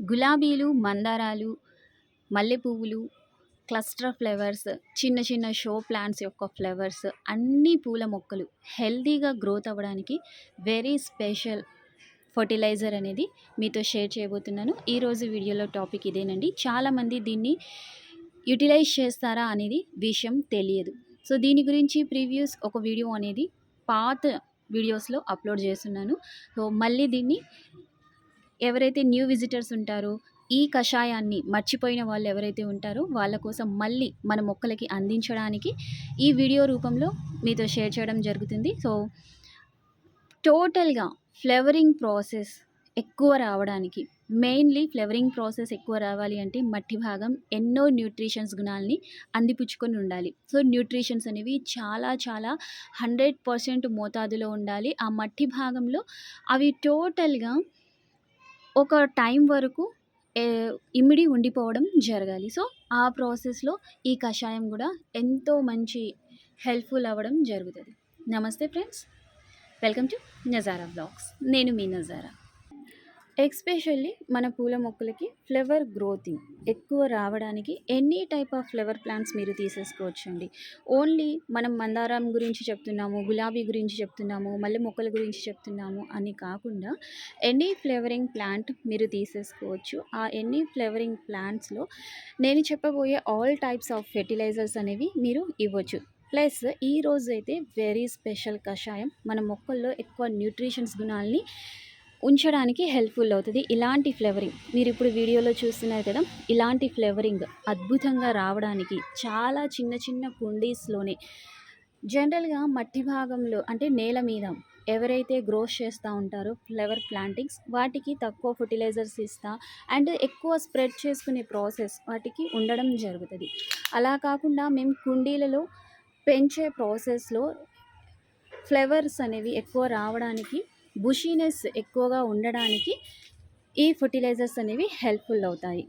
గులాబీలు మందారాలు మల్లెపువ్వులు cluster flowers చిన్న చిన్న షో ప్లాంట్స్ యొక్క ఫ్లవర్స్ అన్ని పూల మొక్కలు హెల్తీగా గ్రోత్ అవ్వడానికి వెరీ స్పెషల్ ఫర్టిలైజర్ అనేది మీతో షేర్ చేయబోతున్నాను. ఈరోజు వీడియోలో టాపిక్ ఇదేనండి. చాలామంది దీన్ని యూటిలైజ్ చేస్తారా అనేది విషయం తెలియదు. సో దీని గురించి ప్రీవియస్ ఒక వీడియో అనేది పాత వీడియోస్లో అప్లోడ్ చేస్తున్నాను. సో మళ్ళీ దీన్ని ఎవరైతే న్యూ విజిటర్స్ ఉంటారో ఈ కషాయాన్ని మర్చిపోయిన వాళ్ళు ఎవరైతే ఉంటారో వాళ్ళ కోసం మళ్ళీ మన మొక్కలకి అందించడానికి ఈ వీడియో రూపంలో మీతో షేర్ చేయడం జరుగుతుంది. సో టోటల్గా ఫ్లవరింగ్ ప్రాసెస్ ఎక్కువ రావడానికి మెయిన్లీ ఫ్లవరింగ్ ప్రాసెస్ ఎక్కువ రావాలి అంటే మట్టి భాగం ఎన్నో న్యూట్రిషన్స్ గుణాలని అందిపుచ్చుకొని ఉండాలి. సో న్యూట్రిషన్స్ అనేవి చాలా చాలా హండ్రెడ్ పర్సెంట్ మోతాదులో ఉండాలి. ఆ మట్టి భాగంలో అవి టోటల్గా ఒక టైం వరకు ఇమిడి ఉండిపోవడం జరగాలి. సో ఆ ప్రాసెస్లో ఈ కషాయం కూడా ఎంతో మంచి హెల్ప్ఫుల్ అవ్వడం జరుగుతుంది. నమస్తే friends. Welcome to Nazara blogs. నేను మీ నజారా. ఎక్స్పెషల్లీ మన పూల మొక్కలకి ఫ్లవర్ గ్రోతింగ్ ఎక్కువ రావడానికి any type of flower plants మీరు తీసేసుకోవచ్చండి. ఓన్లీ మనం మందారం గురించి చెప్తున్నాము గులాబీ గురించి చెప్తున్నాము మల్లె మొక్కల గురించి చెప్తున్నాము అని కాకుండా ఎనీ ఫ్లేవరింగ్ ప్లాంట్ మీరు తీసేసుకోవచ్చు. ఆ ఎనీ ఫ్లేవరింగ్ ప్లాంట్స్లో నేను చెప్పబోయే ఆల్ టైప్స్ ఆఫ్ ఫెర్టిలైజర్స్ అనేవి మీరు ఇవ్వచ్చు. ప్లస్ ఈ రోజు అయితే వెరీ స్పెషల్ కషాయం. మన మొక్కల్లో ఎక్కువ న్యూట్రిషన్స్ గుణాలని ఉంచడానికి హెల్ప్ఫుల్ అవుతుంది. ఇలాంటి ఫ్లేవరింగ్ మీరు ఇప్పుడు వీడియోలో చూస్తున్నారు కదా ఇలాంటి ఫ్లేవరింగ్ అద్భుతంగా రావడానికి చాలా చిన్న చిన్న కుండీస్లోనే జనరల్గా మట్టి భాగంలో అంటే నేల మీద ఎవరైతే గ్రోస్ చేస్తూ ఉంటారో ఫ్లవర్ ప్లాంటింగ్స్ వాటికి తక్కువ ఫర్టిలైజర్స్ ఇస్తా అండ్ ఎక్కువ స్ప్రెడ్ చేసుకునే ప్రాసెస్ వాటికి ఉండడం జరుగుతుంది. అలా కాకుండా మేము కుండీలలో పెంచే ప్రాసెస్లో ఫ్లవర్స్ అనేవి ఎక్కువ రావడానికి బుషీనెస్ ఎక్కువగా ఉండడానికి ఈ ఫర్టిలైజర్స్ అనేవి హెల్ప్ఫుల్ అవుతాయి.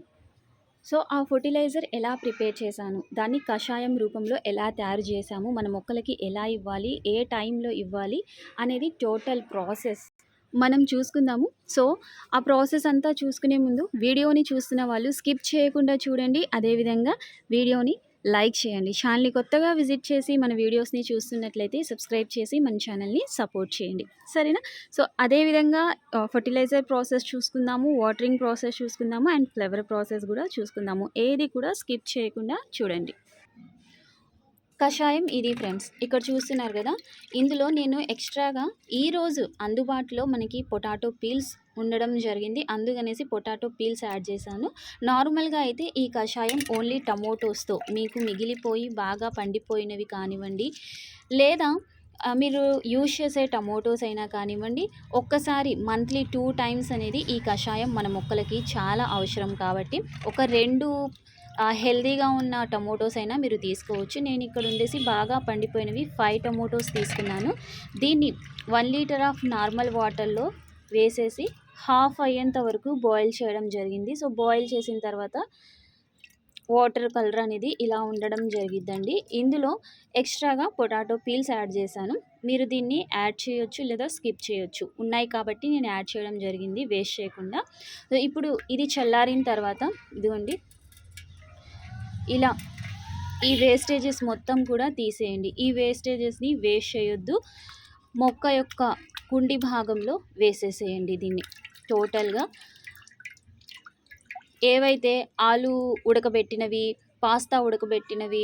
సో ఆ ఫర్టిలైజర్ ఎలా ప్రిపేర్ చేశాను? దాన్ని కషాయం రూపంలో ఎలా తయారు చేశాము? మన మొక్కలకి ఎలా ఇవ్వాలి? ఏ టైంలో ఇవ్వాలి? అనేది టోటల్ ప్రాసెస్ మనం చూసుకుందాము. సో ఆ ప్రాసెస్ అంతా చూసుకునే ముందు వీడియోని చూస్తున్న వాళ్ళు స్కిప్ చేయకుండా చూడండి. అదేవిధంగా వీడియోని లైక్ చేయండి. ఛానల్ని కొత్తగా విజిట్ చేసి మన వీడియోస్ని చూస్తున్నట్లయితే సబ్స్క్రైబ్ చేసి మన ఛానల్ని సపోర్ట్ చేయండి. సరేనా? సో అదేవిధంగా ఫర్టిలైజర్ ప్రాసెస్ చూసుకుందాము వాటరింగ్ ప్రాసెస్ చూసుకుందాము అండ్ ఫ్లవర్ ప్రాసెస్ కూడా చూసుకుందాము. ఏది కూడా స్కిప్ చేయకుండా చూడండి. కషాయం ఇది ఫ్రెండ్స్. ఇక్కడ చూస్తున్నారు కదా ఇందులో నేను ఎక్స్ట్రాగా ఈరోజు అందుబాటులో మనకి పొటాటో పీల్స్ ఉండడం జరిగింది. అందుకనేసి పొటాటో పీల్స్ యాడ్ చేశాను. నార్మల్గా అయితే ఈ కషాయం ఓన్లీ టమోటోస్తో. మీకు మిగిలిపోయి బాగా పండిపోయినవి కానివ్వండి లేదా మీరు యూజ్ చేసే టమోటోస్ అయినా కానివ్వండి ఒక్కసారి మంత్లీ టూ టైమ్స్ అనేది ఈ కషాయం మన మొక్కలకి చాలా అవసరం కాబట్టి ఒక రెండు హెల్దీగా ఉన్న టమోటోస్ అయినా మీరు తీసుకోవచ్చు. నేను ఇక్కడ ఉండేసి బాగా పండిపోయినవి ఫైవ్ టమోటోస్ తీసుకున్నాను. దీన్ని వన్ లీటర్ ఆఫ్ నార్మల్ వాటర్లో వేసేసి హాఫ్ అయ్యేంత వరకు బాయిల్ చేయడం జరిగింది. సో బాయిల్ చేసిన తర్వాత వాటర్ కలర్ అనేది ఇలా ఉండడం జరిగిద్దండి. ఇందులో ఎక్స్ట్రాగా పొటాటో పీల్స్ యాడ్ చేశాను. మీరు దీన్ని యాడ్ చేయొచ్చు లేదా స్కిప్ చేయొచ్చు. ఉన్నాయి కాబట్టి నేను యాడ్ చేయడం జరిగింది వేస్ట్ చేయకుండా. సో ఇప్పుడు ఇది చల్లారిన తర్వాత ఇదిగోండి. ఇలా ఈ వేస్టేజెస్ మొత్తం కూడా తీసేయండి. ఈ వేస్టేజెస్ని వేస్ట్ చేయొద్దు. మొక్క యొక్క కుండి భాగంలో వేసేసేయండి దీన్ని. టోటల్గా ఏవైతే ఆలు ఉడకబెట్టినవి పాస్తా ఉడకబెట్టినవి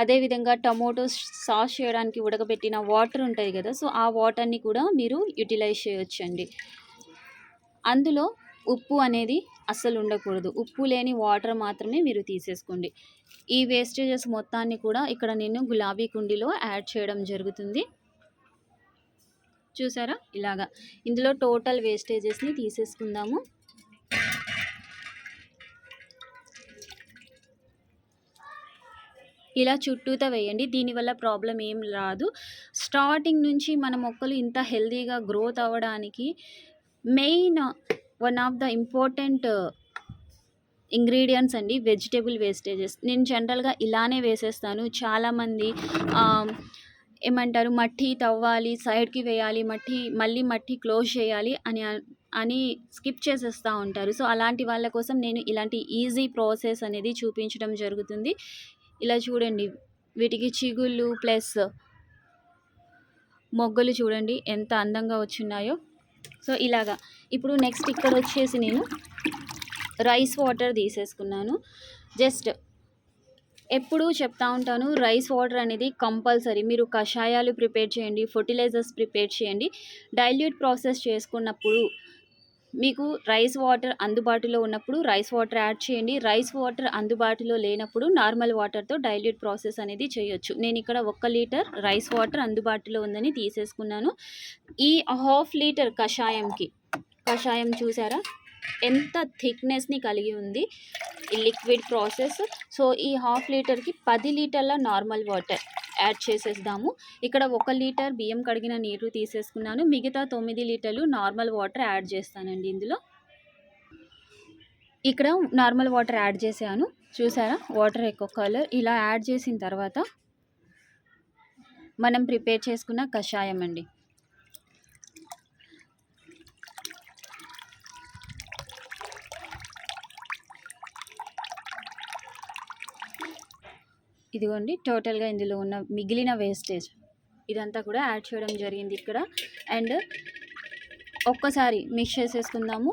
అదేవిధంగా టమోటో సాస్ చేయడానికి ఉడకబెట్టిన వాటర్ ఉంటుంది కదా సో ఆ వాటర్ని కూడా మీరు యూటిలైజ్ చేయొచ్చండి. అందులో ఉప్పు అనేది అస్సలు ఉండకూడదు. ఉప్పు లేని వాటర్ మాత్రమే మీరు తీసేసుకోండి. ఈ వేస్టేజెస్ మొత్తాన్ని కూడా ఇక్కడ నేను గులాబీ కుండీలో యాడ్ చేయడం జరుగుతుంది. చూసారా? ఇలాగా. ఇందులో టోటల్ వేస్టేజెస్ని తీసేసుకుందాము. ఇలా చుట్టూత వేయండి. దీనివల్ల ప్రాబ్లం ఏం రాదు. స్టార్టింగ్ నుంచి మన మొక్కలు ఇంత హెల్తీగా గ్రోత్ అవ్వడానికి main one of the important ingredients అండి వెజిటేబుల్ వేస్టేజెస్. నేను జనరల్గా ఇలానే వేసేస్తాను. చాలామంది ఏమంటారు మట్టి తవ్వాలి సైడ్కి వేయాలి మట్టి మళ్ళీ మట్టి క్లోజ్ చేయాలి అని అని స్కిప్ చేసేస్తూ ఉంటారు. సో అలాంటి వాళ్ళ కోసం నేను ఇలాంటి ఈజీ ప్రాసెస్ అనేది చూపించడం జరుగుతుంది. ఇలా చూడండి వీటికి చిగుళ్ళు ప్లస్ మొగ్గలు చూడండి ఎంత అందంగా వచ్చున్నాయో. సో ఇలాగా. ఇప్పుడు నెక్స్ట్ ఇక్కడ వచ్చేసి నేను రైస్ వాటర్ తీసేసుకున్నాను. జస్ట్ ఎప్పుడూ చెప్తా ఉంటాను రైస్ వాటర్ అనేది కంపల్సరీ. మీరు కషాయాలు ప్రిపేర్ చేయండి ఫర్టిలైజర్స్ ప్రిపేర్ చేయండి. డైల్యూట్ ప్రాసెస్ చేసుకున్నప్పుడు మీకు రైస్ వాటర్ అందుబాటులో ఉన్నప్పుడు రైస్ వాటర్ యాడ్ చేయండి. రైస్ వాటర్ అందుబాటులో లేనప్పుడు నార్మల్ వాటర్తో డైల్యూట్ ప్రాసెస్ అనేది చేయొచ్చు. నేను ఇక్కడ ఒక్క లీటర్ రైస్ వాటర్ అందుబాటులో ఉందని తీసేసుకున్నాను. ఈ హాఫ్ లీటర్ కషాయంకి కషాయం చూసారా? ఎంత థిక్నెస్ని కలిగి ఉంది ఈ లిక్విడ్ ప్రాసెస్. సో ఈ హాఫ్ లీటర్కి పది లీటర్ల నార్మల్ వాటర్ యాడ్ చేసేద్దాము. ఇక్కడ ఒక లీటర్ బియ్యం కడిగిన నీరు తీసేసుకున్నాను. మిగతా తొమ్మిది లీటర్లు నార్మల్ వాటర్ యాడ్ చేస్తానండి ఇందులో. ఇక్కడ నార్మల్ వాటర్ యాడ్ చేశాను. చూసారా? వాటర్ ఎక్కువ కలర్. ఇలా యాడ్ చేసిన తర్వాత మనం ప్రిపేర్ చేసుకున్న కషాయం అండి. ఇదిగోండి టోటల్గా ఇందులో ఉన్న మిగిలిన వేస్టేజ్ ఇదంతా కూడా యాడ్ చేయడం జరిగింది ఇక్కడ. అండ్ ఒక్కసారి మిక్స్ చేసేసుకుందాము.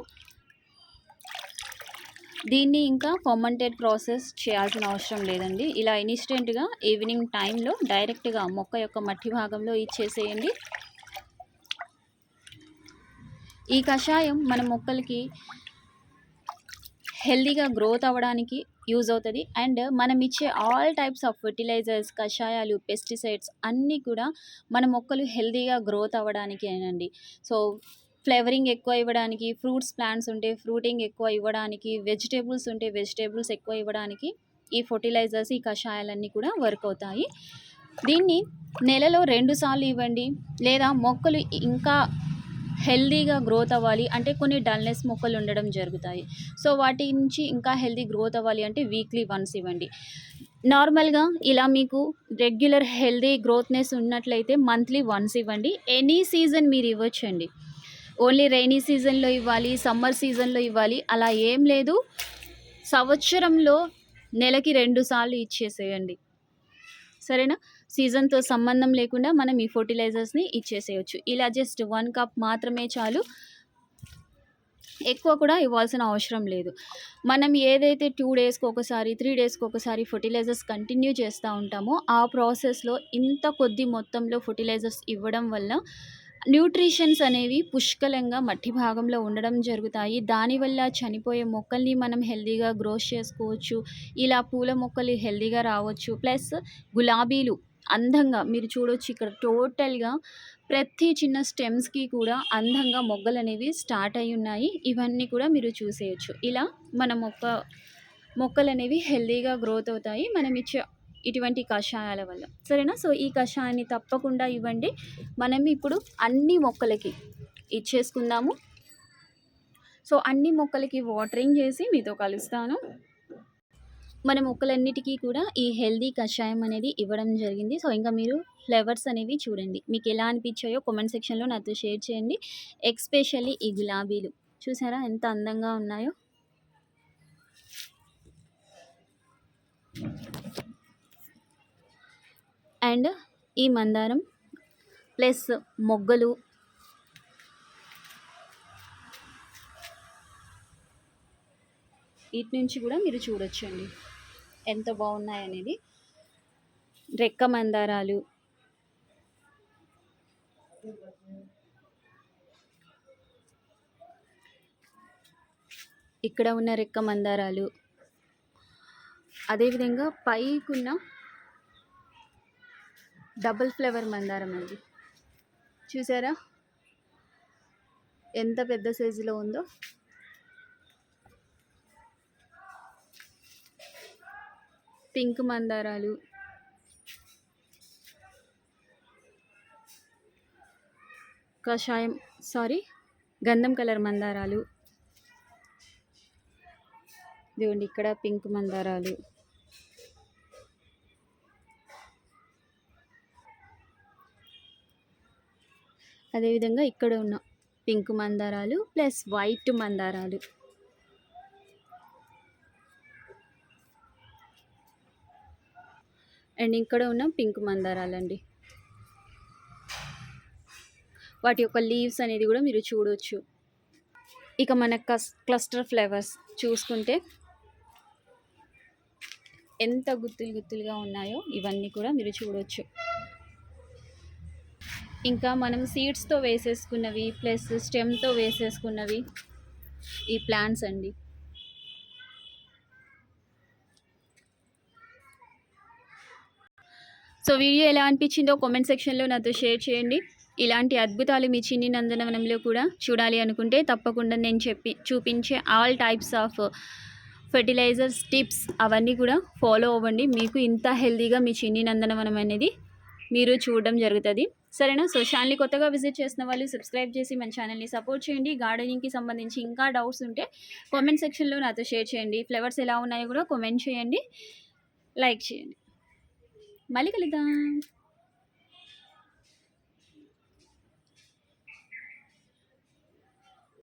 దీన్ని ఇంకా ఫర్మంటెడ్ ప్రాసెస్ చేయాల్సిన అవసరం లేదండి. ఇలా ఇన్స్టెంట్గా ఈవినింగ్ టైంలో డైరెక్ట్గా మొక్క యొక్క మట్టి భాగంలో ఇచ్చేసేయండి. ఈ కషాయం మన మొక్కలకి హెల్దీగా గ్రోత్ అవ్వడానికి యూజ్ అవుతుంది. అండ్ మనం ఇచ్చే ఆల్ టైప్స్ ఆఫ్ ఫర్టిలైజర్స్ కషాయాలు పెస్టిసైడ్స్ అన్నీ కూడా మన మొక్కలు హెల్దీగా గ్రోత్ అవ్వడానికేనండి సో ఫ్లేవరింగ్ ఎక్కువ ఇవ్వడానికి ఫ్రూట్స్ ప్లాంట్స్ ఉంటే ఫ్రూటింగ్ ఎక్కువ ఇవ్వడానికి వెజిటేబుల్స్ ఉంటే వెజిటేబుల్స్ ఎక్కువ ఇవ్వడానికి ఈ ఫర్టిలైజర్స్ ఈ కషాయాలన్నీ కూడా వర్క్ అవుతాయి. దీన్ని నెలలో రెండు సార్లు ఇవ్వండి. లేదా మొక్కలు ఇంకా హెల్దీగా గ్రోత్ అవ్వాలి అంటే కొన్ని డల్నెస్ మొక్కలు ఉండడం జరుగుతాయి. సో వాటి నుంచి ఇంకా హెల్దీ గ్రోత్ అవ్వాలి అంటే వీక్లీ వన్స్ ఇవ్వండి. నార్మల్గా ఇలా మీకు రెగ్యులర్ హెల్దీ గ్రోత్నెస్ ఉన్నట్లయితే మంత్లీ వన్స్ ఇవ్వండి. ఎనీ సీజన్ మీరు ఇవ్వచ్చండి. ఓన్లీ రైనీ సీజన్లో ఇవ్వాలి సమ్మర్ సీజన్లో ఇవ్వాలి అలా ఏం లేదు. సంవత్సరంలో నెలకి రెండు సార్లు ఇచ్చేసేయండి. సరేనా? సీజన్తో సంబంధం లేకుండా మనం ఈ ఫర్టిలైజర్స్ని ఇచ్చేసేయచ్చు. ఇలా జస్ట్ వన్ కప్ మాత్రమే చాలు. ఎక్కువ కూడా ఇవ్వాల్సిన అవసరం లేదు. మనం ఏదైతే టూ డేస్కి ఒకసారి త్రీ డేస్కి ఒకసారి ఫర్టిలైజర్స్ కంటిన్యూ చేస్తూ ఉంటామో ఆ ప్రాసెస్లో ఇంత కొద్ది మొత్తంలో ఫర్టిలైజర్స్ ఇవ్వడం వల్ల న్యూట్రిషన్స్ అనేవి పుష్కలంగా మట్టి భాగంలో ఉండడం జరుగుతాయి. దానివల్ల చనిపోయే మొక్కల్ని మనం హెల్దీగా గ్రోస్ చేసుకోవచ్చు. ఇలా పూల మొక్కలు హెల్దీగా రావచ్చు. ప్లస్ గులాబీలు అందంగా మీరు చూడొచ్చు ఇక్కడ టోటల్గా ప్రతి చిన్న స్టెమ్స్కి కూడా అందంగా మొగ్గలు అనేవి స్టార్ట్ అయి ఉన్నాయి. ఇవన్నీ కూడా మీరు చూసేయచ్చు. ఇలా మన మొక్క మొక్కలు అనేవి హెల్దీగా గ్రోత్ అవుతాయి. మనం ఇచ్చే ఇటువంటి కషాయాల వల్ల. సరేనా? సో ఈ కషాయాన్ని తప్పకుండా ఇవ్వండి. మనం ఇప్పుడు అన్ని మొక్కలకి ఇచ్చేసుకుందాము. సో అన్ని మొక్కలకి వాటరింగ్ చేసి మీతో కలుస్తాను. మన మొక్కలన్నిటికీ కూడా ఈ హెల్దీ కషాయం అనేది ఇవ్వడం జరిగింది. సో ఇంకా మీరు ఫ్లేవర్స్ అనేవి చూడండి. మీకు ఎలా అనిపించాయో కామెంట్ సెక్షన్లో నాతో షేర్ చేయండి. ఎక్స్పెషల్లీ ఈ గులాబీలు. చూసారా ఎంత అందంగా ఉన్నాయో? అండ్ ఈ మందారం ప్లస్ మొగ్గలు. వీటి నుంచి కూడా మీరు చూడొచ్చండి. ఎంత బాగున్నాయి అనేది. రెక్క మందారాలు. ఇక్కడ ఉన్న రెక్క మందారాలు. అదేవిధంగా పైకున్న డబుల్ ఫ్లేవర్ మందారం అండి. చూసారా? ఎంత పెద్ద సైజులో ఉందో. పింక్ మందారాలు. కషాయం సారీ గంధం కలర్ మందారాలు. ఇదిగోండి ఇక్కడ పింక్ మందారాలు. అదేవిధంగా ఇక్కడ ఉన్న పింక్ మందారాలు ప్లస్ వైట్ మందారాలు. అండ్ ఇక్కడ ఉన్న పింక్ మందారాలండి. వాటి యొక్క లీవ్స్ అనేది కూడా మీరు చూడవచ్చు ఇక మన కస్ క్లస్టర్ ఫ్లేవర్స్ చూసుకుంటే ఎంత గుత్తులు గుత్తులుగా ఉన్నాయో ఇవన్నీ కూడా మీరు చూడవచ్చు ఇంకా మనం సీడ్స్తో వేసేసుకున్నవి ప్లస్ స్టెమ్తో వేసేసుకున్నవి ఈ ప్లాంట్స్ అండి. సో వీడియో ఎలా అనిపించిందో కామెంట్ సెక్షన్లో నాతో షేర్ చేయండి. ఇలాంటి అద్భుతాలు మీ చిన్ని నందనవనంలో కూడా చూడాలి అనుకుంటే తప్పకుండా నేను చెప్పి చూపించే all types of fertilisers tips అవన్నీ కూడా ఫాలో అవ్వండి. మీకు ఇంత హెల్తీగా మీ చిన్ని నందనవనం అనేది మీరు చూడడం జరుగుతుంది. సరేనా? సో ఛానల్ని కొత్తగా విజిట్ చేసిన వాళ్ళు సబ్స్క్రైబ్ చేసి మన ఛానల్ని సపోర్ట్ చేయండి. గార్డెనింగ్కి సంబంధించి ఇంకా డౌట్స్ ఉంటే కామెంట్ సెక్షన్లో నాతో షేర్ చేయండి. ఫ్లవర్స్ ఎలా ఉన్నాయో కూడా కామెంట్ చేయండి. లైక్ చేయండి. మళ్ళీ కలుద్దాం.